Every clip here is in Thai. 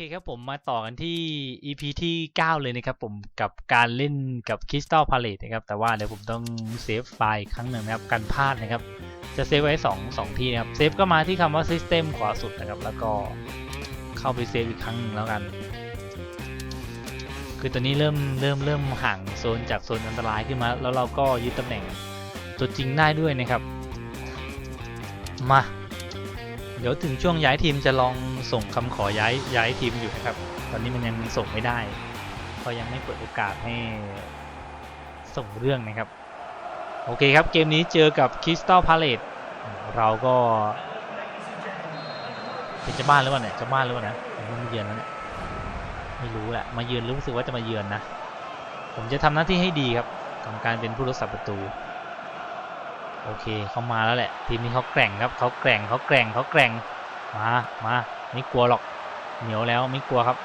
เคครับผมมาต่อกันที่ EP ที่ 9 เลยนะครับผมกับการเล่นกับ Crystal Palace นะครับ แต่ว่าเดี๋ยวผมต้องเซฟไฟล์ครั้งหนึ่งนะครับกันพลาดนะครับ จะเซฟไว้2 2ที่นะครับ เซฟก็มาที่คำว่า System ขวาสุดนะครับ แล้วก็เข้าไปเซฟอีกครั้งหนึ่งแล้วกัน คือตอนนี้เริ่มเริ่มเริ่มห่างโซนจากโซนอันตรายขึ้นมา แล้วเราก็ยึดตำแหน่งตัวจริงได้ด้วยนะครับ มา เดี๋ยวถึงช่วงย้ายทีมจะลองส่งคำขอย้ายย้ายทีมอยู่นะครับ ตอนนี้มันยังส่งไม่ได้ก็ยังไม่เปิดโอกาสให้ส่งเรื่องนะครับ โอเคครับเกมนี้เจอกับ Crystal Palace เราก็เป็นจ้าบ้านหรือเปล่าเนี่ยจ้าบ้านหรือเปล่านะผมามาเยือนแล้วเนี่ยไม่รู้แหละมาเยือนรู้สึกว่าจะมาเยือนนะ ผมจะทำหน้าที่ให้ดีครับกับการเป็นผู้รักษาประตู โอเคเขามาแล้วแหละทีมนี้เขาแกร่งครับเขาแกร่งเขาแกร่งเขาแกร่งมามาไม่กลัวหรอกเหนียวแล้วไม่กลัวครับ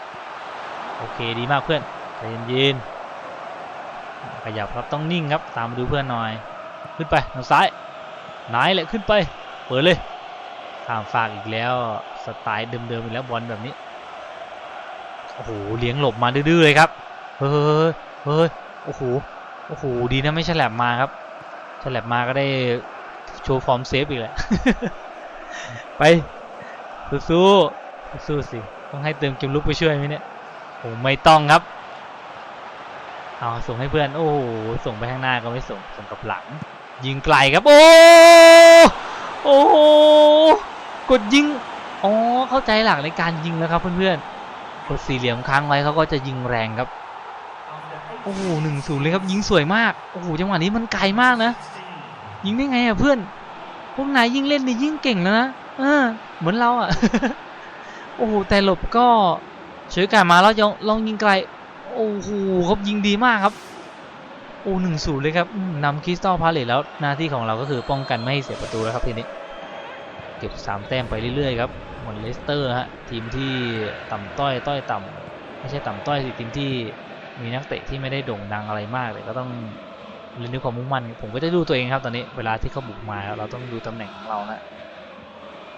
โอเคดีมากเพื่อนใจเย็นๆขยับครับต้องนิ่งครับตามมาดูเพื่อนหน่อย ขึ้นไปทางซ้ายไหนแหละขึ้นไปเปิดเลยข้ามฝากอีกแล้วสไตล์เดิมๆอีกแล้วบอลแบบนี้โอ้โหเลี้ยงหลบมาดื้อๆเลยครับเฮ้ยเฮ้ยโอ้โหโอ้โหดีนะไม่ใช่แหลมมาครับ ฉลับมาก็ได้โชว์ฟอร์มเซฟอีกแหละ ไป สู้ๆสู้ๆสิต้องให้เติมเกมลุกไปช่วยไหมเนี่ยโอ้ไม่ต้องครับ เอาส่งให้เพื่อน โอ้โหส่งไปข้างหน้าก็ไม่ส่ง ส่งกับหลัง ยิงไกลครับ โอ้โอ้โหกดยิง อ๋อ เข้าใจหลักในการยิงแล้วครับเพื่อนๆกดสี่เหลี่ยมค้างไว้เขาก็จะยิงแรงครับ โอ้โหหนึ่งศูนย์เลยครับ ยิงสวยมาก โอ้โห จังหวะนี้มันไกลมากนะ ยิงได้ไงอะเพื่อน พวกนายยิ่งเล่นนี่ยิ่งเก่งแล้วนะ เออ เหมือนเราอะ โอ้โห แต่หลบก็เฉยกามาแล้วลองลองยิงไกล โอ้โหครับยิงดีมากครับ โอ้หนึ่งศูนย์เลยครับนำคริสตัลพาเลตแล้วหน้าที่ของเราก็คือป้องกันไม่ให้เสียประตูแล้วครับทีนี้ เก็บสามแต้มไปเรื่อยๆครับเหมือนเลสเตอร์ฮะทีมที่ต่ำต้อยต้อยต่ำไม่ใช่ต่ำต้อยสิทีมที่ มีนักเตะที่ไม่ได้โด่งดังอะไรมากเลยก็ต้องเรียนด้วยความมุ่งมั่นผมก็จะดูตัวเองครับตอนนี้เวลาที่เขาบุกมาเราต้องดูตำแหน่งของเรานะ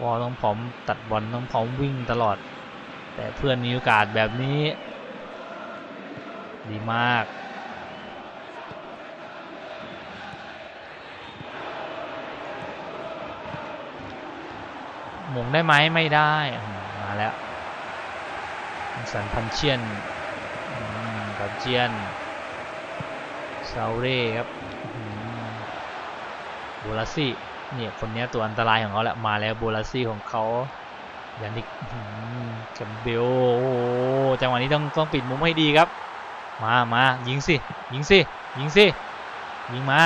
วอลต้องพร้อมตัดบอลต้องพร้อมวิ่งตลอด แต่เพื่อนมีโอกาสแบบนี้ ดีมากหมงได้ไหมไม่ได้มาแล้วสันพันเชียน เชียนซาเร่ครับโบลัสซี่เนี่ยคนนี้ตัวอันตรายของเขาแหละมาแล้วโบลัสซี่ของเขายานิกแคมเบลโอ้จังหวะนี้ต้องต้องปิดมุมให้ดีครับ มามายิงสิยิงสิยิงสิยิงมา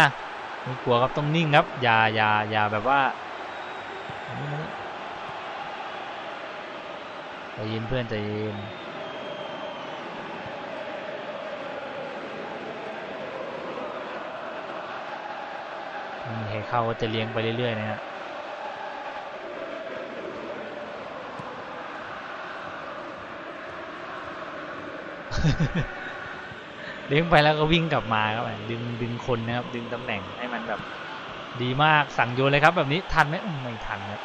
ไม่กลัวครับต้องนิ่งครับอย่าอย่าอย่าแบบว่าใจเย็นเพื่อนใจเย็น ใครเข้าก็จะเลี้ยงไปเรื่อยๆนะฮะเลี้ยงไปแล้วก็วิ่งกลับมาครับดึงดึงคนนะครับ ดึงตำแหน่งให้มันแบบดีมากสั่งโยนเลยครับ แบบนี้ทันไหมไม่ทันครับ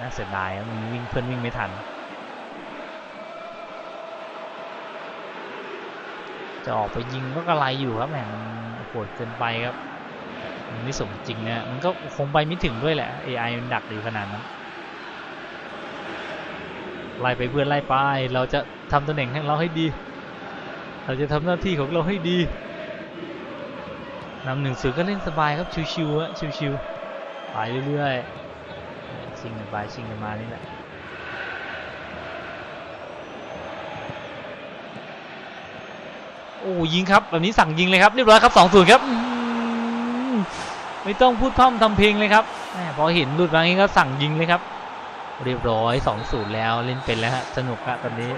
น่าเสียดายครับวิ่งเพื่อนวิ่งไม่ทัน จะออกไปยิงก็กระไรอยู่ครับแหมมันโหดเกินไปครับ มันไม่สมจริงนะมันก็คงไปไม่ถึงด้วยแหละ AI มันดักดีขนาดนั้นไล่ไปเพื่อนไล่ไป เราจะทำตำแหน่งให้เราให้ดี เราจะทำหน้าที่ของเราให้ดีนำหนึ่งศูนย์ก็เล่นสบายครับชิวๆอะชิวๆไปเรื่อยๆชิงกันไปชิงกันมานี่แหละโอ้ยิงครับแบบนี้สั่งยิงเลยครับเรียบร้อยครับสองศูนย์ครับ ไม่ต้องพูดพร่ำทำเพลงเลยครับพอเห็นหลุดมางี้ก็สั่งยิงเลยครับ เรียบร้อย2อศูนย์แล้วเล่นเป็นแล้วฮะสนุกอะตอนนี้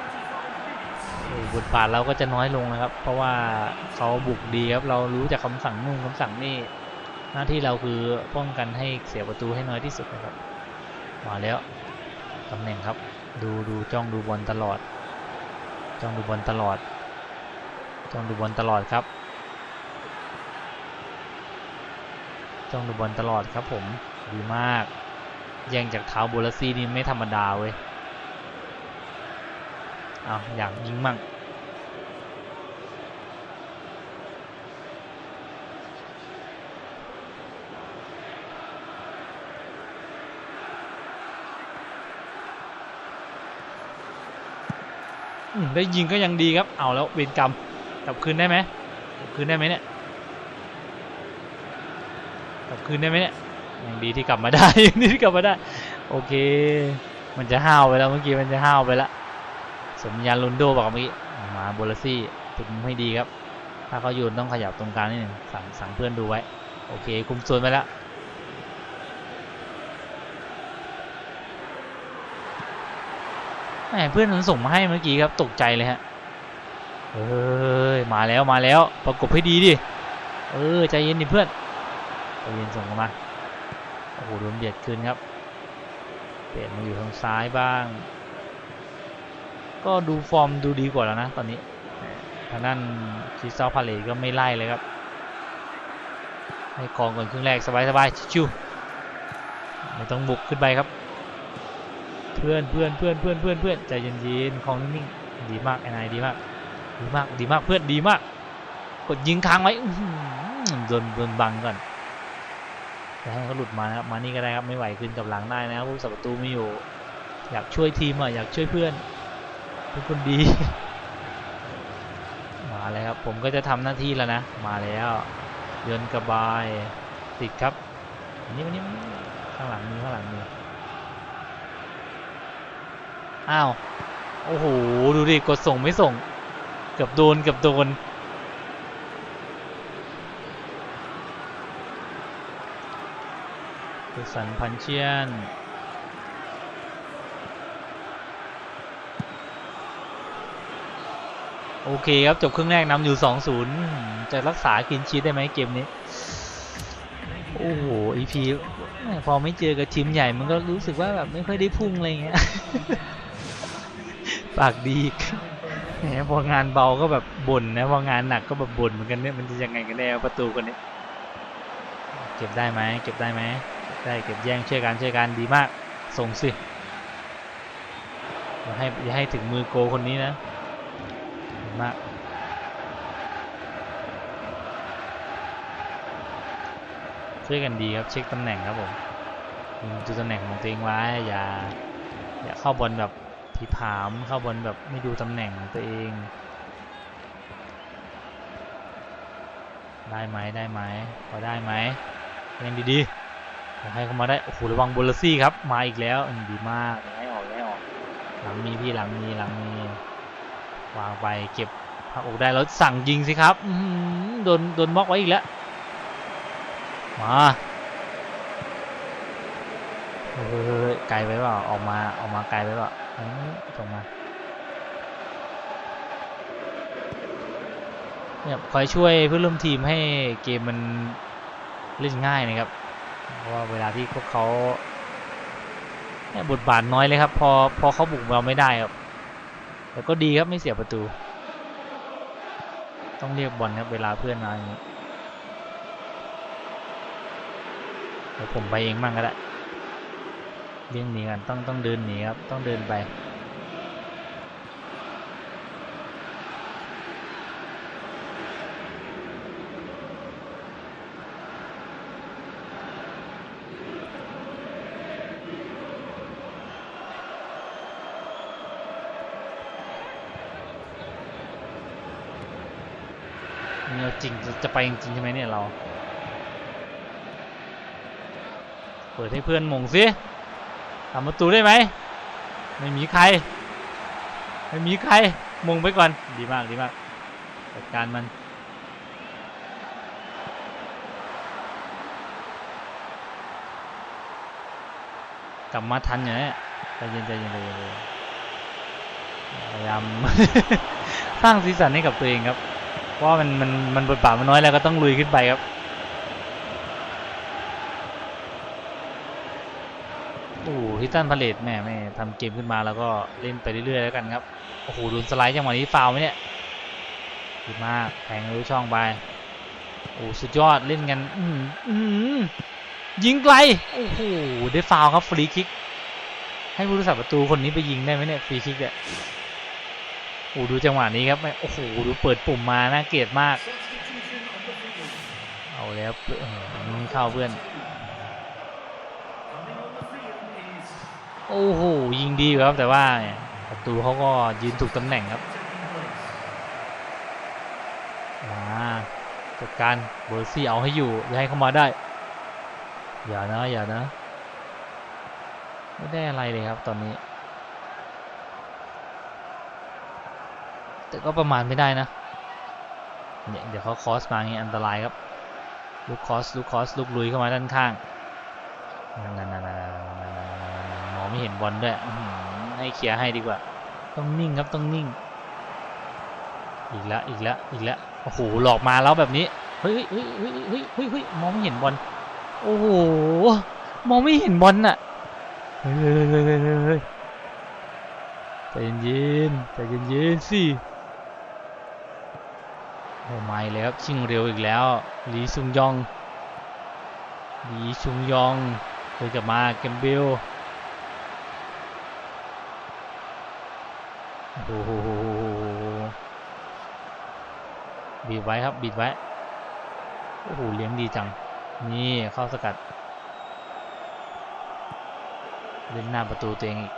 บทบาทเราก็จะน้อยลงนะครับ เพราะว่าเขาบุกดีครับเรารู้จากคำสั่งนู่นคำสั่งนี่หน้าที่เราคือป้องกันให้เสียประตูให้น้อยที่สุดนะครับมาแล้วตำแหน่งครับ ดูดูจ้องดูบอลตลอด จ้องดูบอลตลอด จ้องดูบอลตลอดครับ จ้องดูบอลตลอดครับผมดีมาก แย่งจากเท้าโบลซี่นี่ไม่ธรรมดาเว้ยเอาอยากยิงมั่งได้ยิงก็ยังดีครับ เอาแล้วเวรกรรมกลับคืนได้ไหมกลับคืนได้ไหมเนี่ย กลับคืนได้ไหมเนี่ยยังดีที่กลับมาได้ยังดีที่กลับมาได้ โอเค มันจะห้าวไปแล้วเมื่อกี้มันจะห้าวไปแล้วสมญานลุนโดบอกเมื่อกี้มาโบลซี่ถึงให้ดีครับ ถ้าเขาโยนต้องขยับตรงกลางนิดหนึ่งสั่งสั่งเพื่อนดูไว้ โอเค คุมโซนไปแล้วแหมเพื่อนมันส่งมาให้เมื่อกี้ครับตกใจเลยฮะเอ้ยมาแล้วมาแล้วประกบให้ดีดิเออใจเย็นดิเพื่อน ใจเย็นส่งมาโอ้โหโดนเบียดคืนครับเปลี่ยนมาอยู่ทางซ้ายบ้าง ก็ดูฟอร์มดูดีกว่าแล้วนะตอนนี้ทางด้านคริสตัลพาเลก็ไม่ไล่เลยครับ ให้กองก่อนครึ่งแรกสบายสบายชิวๆไม่ต้องบุกขึ้นไปครับ เพื่อนเพื่อนเพื่อนเพื่อนเพื่อนเพื่อนใจเย็นๆของนิ่งๆดีมากไอ้นายดีมากดีมากดีมากเพื่อนดีมาก กดยิงค้างไว้โดนโดนบังก่อน จะให้เขาหลุดมานะครับ มานี่ก็ได้ครับ ไม่ไหวขึ้นกับหลังได้นะครับผู้สับประตูไม่อยู่ อยากช่วยทีมอะ อยากช่วยเพื่อนเป็นคนดี มาเลยครับ ผมก็จะทำหน้าที่แล้วนะ มาแล้วเดินกระบายติดครับอันนี้วันนี้ข้างหลังมีข้างหลังมีอ้าว โอ้โห ดูดิ กดส่งไม่ส่ง เกือบโดน เกือบโดน คือสันพันเชียน โอเคครับ จบครึ่งแรกนำอยู่ 2-0 จะรักษาคินชีตได้ไหมเกมนี้ โอ้โหอีพีพอไม่เจอกับทีมใหญ่มันก็รู้สึกว่าแบบไม่ค่อยได้พุ่งอะไรเงี้ย ปากดีแหมพองานเบาก็แบบบ่นนะ พองานหนักก็แบบบ่นเหมือนกันเนี่ยมันจะยังไงกันแน่ประตูคนนี้เก็บได้ไหมเก็บได้ไหม ได้เก็บแย่งช่วยกันช่วยกันดีมาก ส่งสิอย่าให้อย่าให้ถึงมือโกคนนี้นะดีมากช่วยกันดีครับเช็คตำแหน่งครับผมดูตำแหน่งของตัวเองไว้อย่าอย่าเข้าบอลแบบผีผามเข้าบอลแบบไม่ดูตำแหน่งตัวเอง ได้ไหมได้ไหมพอได้ไหมยังดีๆ ให้เขามาได้ โอ้โห ระวังโบลซี่ครับ มาอีกแล้วอืมดีมากให้ออกให้ออก หลังมีพี่หลังมีหลังมีวางไปเก็บพักอกได้แล้วสั่งยิงสิครับอื้อหือโดนโดนบล็อกไว้อีกแล้ว มาเฮ้ยไกลไปเปล่าออกมาออกมาไกลไปเปล่าเอ้ยส่งมาเนี่ยคอยช่วยเพื่อนร่วมทีมให้เกมมันเล่นง่ายนะครับ เพราะว่าเวลาที่พวกเขาเนี่ยบทบาทน้อยเลยครับ พอพอเขาบุกเราไม่ได้ครับแต่ก็ดีครับไม่เสียประตู ต้องเรียกบอลครับเวลาเพื่อนมาอย่างนี้เดี๋ยวผมไปเองมั่งก็ได้เลี่ยงหนีกันต้องต้องเดินหนีครับต้องเดินไป นี่เรา จะไปจริงใช่ไหมเนี่ยเรา เปิดให้เพื่อนมงสิทำประตูได้ไหม ไม่มีใคร ไม่มีใครมงไปก่อน ดีมากดีมาก จัดการมันกลับมาทันอยู่นะเนี่ยใจเย็นใจเย็นใจเย็นใจเย็นพยายามสร้างสีสันให้กับตัวเองครับ เพราะว่ามันมันมันบทบาทมันน้อยแล้วก็ต้องลุยขึ้นไปครับ โอ้โหทิตันพาเลตแม่แม่ทำเกมขึ้นมาแล้วก็เล่นไปเรื่อยๆแล้วกันครับ โอ้โหโดนสไลด์จังหวะนี้ฟาวไหมเนี่ยดีมากแทงรู้ช่องไป โอ้สุดยอดเล่นกันอื้อหืออื้อหือยิงไกล โอ้โหได้ฟาวครับฟรีคิก ให้ผู้รักษาประตูคนนี้ไปยิงได้ไหมเนี่ยฟรีคิกเนี่ย อ้ดูจังหวะนี้ครับโอ้โหดูเปิดปุ่มมาน่าเกลียดมาก เอาแล้วเข้าเพื่อน โอ้โหยิงดีอยู่ครับแต่ว่าประตูเขาก็ยืนถูกตำแหน่งครับมาจัดการเบอร์ซี่เอาให้อยู่อย่าให้เข้ามาได้ อย่านะอย่านะ ไม่ได้อะไรเลยครับตอนนี้ แต่ก็ประมาณไม่ได้นะ เดี๋ยวเขาคอสมาเงี้ยอันตรายครับ ลูกคอสลูกคอสลูกลุยเข้ามาด้านข้างนั่นนั่นนนมองไม่เห็นบอลด้วยให้เคลียร์ให้ดีกว่า ต้องนิ่งครับต้องนิ่ง อีกแล้วอีกแล้วอีกแล้วโอ้โหหลอกมาแล้วแบบนี้เฮ้ยเฮ้ยเฮ้ยเฮ้ยเฮ้ยเฮ้ยมองไม่เห็นบอลโอ้โหมองไม่เห็นบอลน่ะเฮ้ยเฮ้ยเฮ้ยเฮ้ยใจเย็นๆใจเย็นๆสิ โอ้ไม่เลยครับชิงเร็วอีกแล้วหลีซุงยองหลีซุงยองเคยกลับมาเกมเบลโอ้โหบีบไว้ครับบีบไว้โอ้โหเลี้ยงดีจัง นี่เข้าสกัดเล่นหน้าประตูตัวเองอีก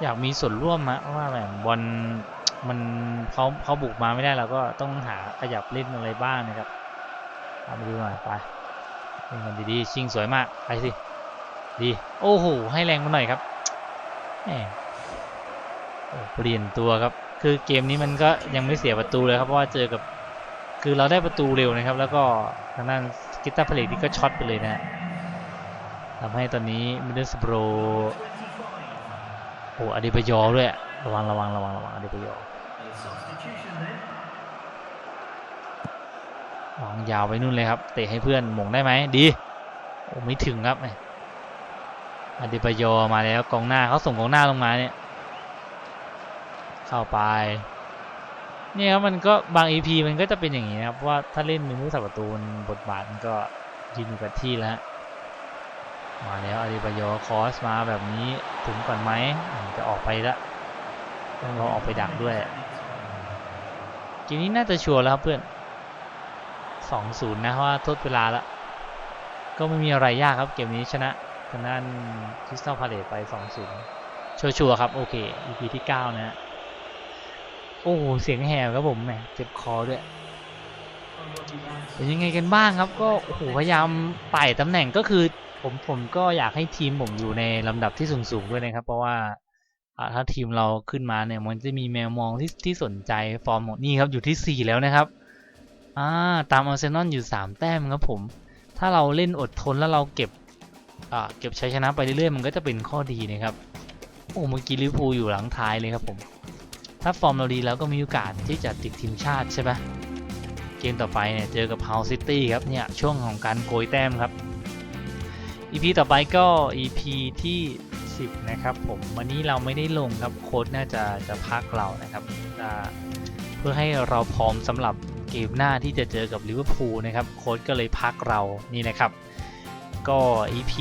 อยากมีส่วนร่วมมะว่าแบบบอลมันเขาเขาบุกมาไม่ได้เราก็ต้องหาขยับเล่นอะไรบ้างนะครับเอามาดูหน่อยไปเล่นกันดีๆชิงสวยมากไปสิดีโอ้โหให้แรงมาหน่อยครับแหมเปลี่ยนตัวครับ คือเกมนี้มันก็ยังไม่เสียประตูเลยครับเพราะว่าเจอกับคือเราได้ประตูเร็วนะครับ แล้วก็ทางด้านกิตาร์เพลกที่ก็ช็อตไปเลยนะทำให้ตอนนี้มิดเดิลสโบร อ้อดีปยอด้วยระวังระวังระวังระวังอดีปยอวางยาวไปนู่นเลยครับ เตะให้เพื่อนหม่งได้ไหมดีโอ้ไม่ถึงครับอดีปยอมาแล้วกองหน้าเขาส่งกองหน้าลงมาเนี่ยเข้าไปเนี่ยครับมันก็บาง EP มันก็จะเป็นอย่างนี้นะครับว่าถ้าเล่นเป็นผู้สับประตูนบทบาทมันก็ยืนอยู่กับที่แล้วมาแล้วอาริบายอคอสมาแบบนี้ ถึงก่อนไหมอืมจะออกไปละต้องรอออกไปดักด้วยเกมนี้น่าจะชัวร์แล้วครับเพื่อนสองศูนย์นะเพราะว่าทดเวลาละก็ไม่มีอะไรยากครับเกมนี้ชนะทางด้านคริสตัลพาเลตไปสองศูนย์ชัวร์ๆครับ โอเค EP ที่เก้านะฮะโอ้โหเสียงแหบครับผมแหมเจ็บคอด้วยเป็นยังไงกันบ้างครับ ก็โอ้โหพยายามไต่ตำแหน่งก็คือ ผมผมก็อยากให้ทีมผมอยู่ในลำดับที่สูงๆด้วยนะครับ เพราะว่าถ้าทีมเราขึ้นมาเนี่ย มันจะมีแมวมองที่ที่สนใจฟอร์มของนี่ครับอยู่ที่ 4 แล้วนะครับอ่าตามอาร์เซนอลอยู่ 3 แต้มครับผม ถ้าเราเล่นอดทนแล้วเราเก็บอ่าเก็บชัยชนะไปเรื่อยๆ มันก็จะเป็นข้อดีนะครับโอ้เมื่อกี้ลิเวอร์พูลอยู่หลังท้ายเลยครับผม ถ้าฟอร์มเราดีแล้วก็มีโอกาสที่จะติดทีมชาติใช่ปะเกมต่อไปเนี่ยเจอกับ Hull City ครับเนี่ยช่วงของการโกยแต้มครับ EP ต่อไปก็ EP ที่ 10 นะครับผมวันนี้เราไม่ได้ลงครับโค้ดน่าจะจะพักเรานะครับเพื่อให้เราพร้อมสำหรับเกมหน้าที่จะเจอกับลิเวอร์พูลนะครับโค้ดก็เลยพักเรานี่นะครับก็ EP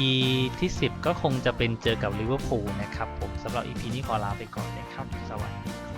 ที่ 10 ก็คงจะเป็นเจอกับลิเวอร์พูลนะครับผมสำหรับ EP นี้ขอลาไปก่อนนะครับ สวัสดีครับ